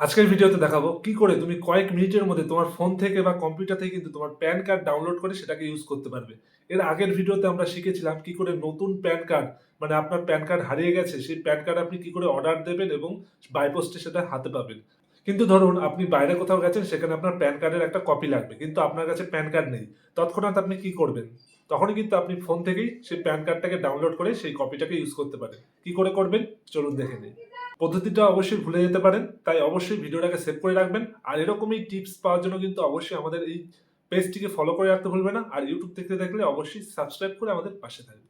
আজকের ভিডিওতে দেখাবো কি করে তুমি কয়েক মিনিটের মধ্যে তোমার ফোন থেকে বা কম্পিউটার থেকে কিন্তু তোমার প্যান কার্ড ডাউনলোড করে সেটাকে ইউজ করতে পারবে। এর আগের ভিডিওতে আমরা শিখেছিলাম কি করে নতুন প্যান কার্ড মানে আপনার প্যান কার্ড হারিয়ে গেছে, সেই প্যান কার্ড আপনি কি করে অর্ডার দেবেন এবং বাইপোস্টে সেটা হাতে পাবেন। কিন্তু ধরুন আপনি বাইরে কোথাও গেছেন, সেখানে আপনার প্যান কার্ডের একটা কপি লাগবে, কিন্তু আপনার কাছে প্যান কার্ড নেই। তৎক্ষণাৎ আপনি কি করবেন? তখনই কিন্তু আপনি ফোন থেকেই সেই প্যান কার্ডটাকে ডাউনলোড করে সেই কপিটাকে ইউজ করতে পারেন। কি করে করবেন? চলুন দেখে নিই। পদ্ধতিটা অবশ্যই ভুলে যেতে পারেন। তাই অবশ্যই ভিডিওটাকে সেভ করে রাখবেন। আর এরকমই টিপস পাওয়ার জন্য কিন্তু অবশ্যই আমাদের এই পেজটিকে ফলো করে রাখতে ভুলবে না। আর ইউটিউব থেকে দেখলে অবশ্যই সাবস্ক্রাইব করে আমাদের পাশে থাকবে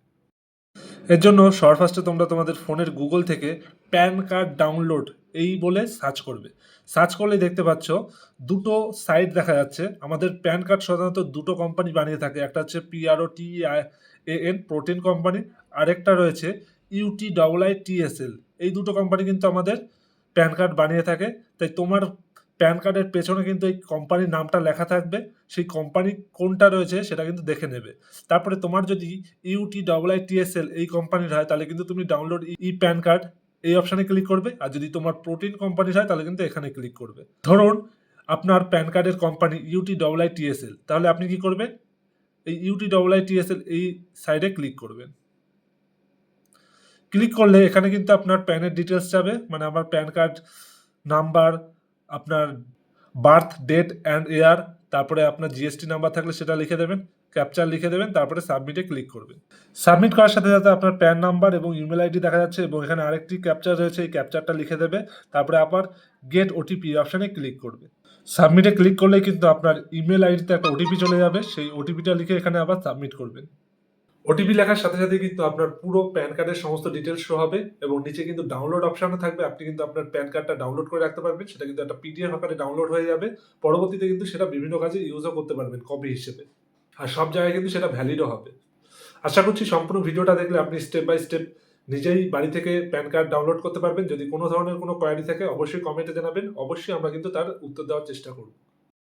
এর জন্য সবার ফার্স্টে তোমরা তোমাদের ফোনের গুগল থেকে প্যান কার্ড ডাউনলোড এই বলে সার্চ করবে। সার্চ করলে দেখতে পাচ্ছ দুটো সাইট দেখা যাচ্ছে। আমাদের প্যান কার্ড সাধারণত দুটো কোম্পানি বানিয়ে থাকে। একটা হচ্ছে Protean Protean company আরেকটা রয়েছে ইউটি ডবল আই টিএসএল এই দুটো কোম্পানি কিন্তু আমাদের প্যান কার্ড বানিয়ে থাকে। তাই তোমার প্যান কার্ডের পেছনে কিন্তু এই কোম্পানির নামটা লেখা থাকবে। সেই কোম্পানি কোনটা রয়েছে সেটা কিন্তু দেখে নেবে। তারপরে তোমার যদি ইউটি ডবল আই টিএসএল এই কোম্পানির হয়, তাহলে কিন্তু তুমি ডাউনলোড ই প্যান কার্ড এই অপশানে ক্লিক করবে। আর যদি তোমার প্রোটিন কোম্পানির হয়, তাহলে কিন্তু এখানে ক্লিক করবে। ধরুন আপনার প্যান কার্ডের company UT double I TSL তাহলে আপনি কি করবেন? এই ইউটি ডবল আই টিএসএল এই সাইডে ক্লিক করবেন। ক্লিক করলে এখানে কিন্তু আপনার প্যানের ডিটেলস যাবে মানে আমার প্যান কার্ড নাম্বার, আপনার বার্থ, ডেট অ্যান্ড এয়ার তারপরে আপনার জিএসটি নাম্বার থাকলে সেটা লিখে দেবেন, ক্যাপচার লিখে দেবেন, তারপরে সাবমিটে ক্লিক করবেন। সাবমিট করার সাথে সাথে আপনার প্যান নাম্বার এবং ইমেল আইডি দেখা যাচ্ছে এবং এখানে আরেকটি ক্যাপচার রয়েছে, এই ক্যাপচারটা লিখে দেবে, তারপরে আবার গেট ওটিপি অপশানে ক্লিক করবে। সাবমিটে ক্লিক করলেই কিন্তু আপনার ইমেল আইডিতে একটা ওটিপি চলে যাবে, সেই ওটিপিটা লিখে এখানে আবার সাবমিট করবেন। ওটিপি লেখার সাথে সাথে কিন্তু আপনার পুরো প্যান কার্ডের সমস্ত ডিটেলস শো হবে এবং নিচে কিন্তু ডাউনলোড অপশনও থাকবে। আপনি কিন্তু আপনার প্যান কার্ডটা ডাউনলোড করে রাখতে পারবেন। সেটা কিন্তু একটা পিডিএফ আকারে ডাউনলোড হয়ে যাবে। পরবর্তীতে কিন্তু সেটা বিভিন্ন কাজে ইউজও করতে পারবেন কপি হিসেবে। আর সব জায়গায় কিন্তু সেটা ভ্যালিডও হবে। আশা করছি সম্পূর্ণ ভিডিওটা দেখলে আপনি স্টেপ বাই স্টেপ নিজেই বাড়ি থেকে প্যান কার্ড ডাউনলোড করতে পারবেন। যদি কোনো ধরনের কোনো কোয়ারি থাকে, অবশ্যই কমেন্টে জানাবেন। অবশ্যই আমরা কিন্তু তার উত্তর দেওয়ার চেষ্টা করব।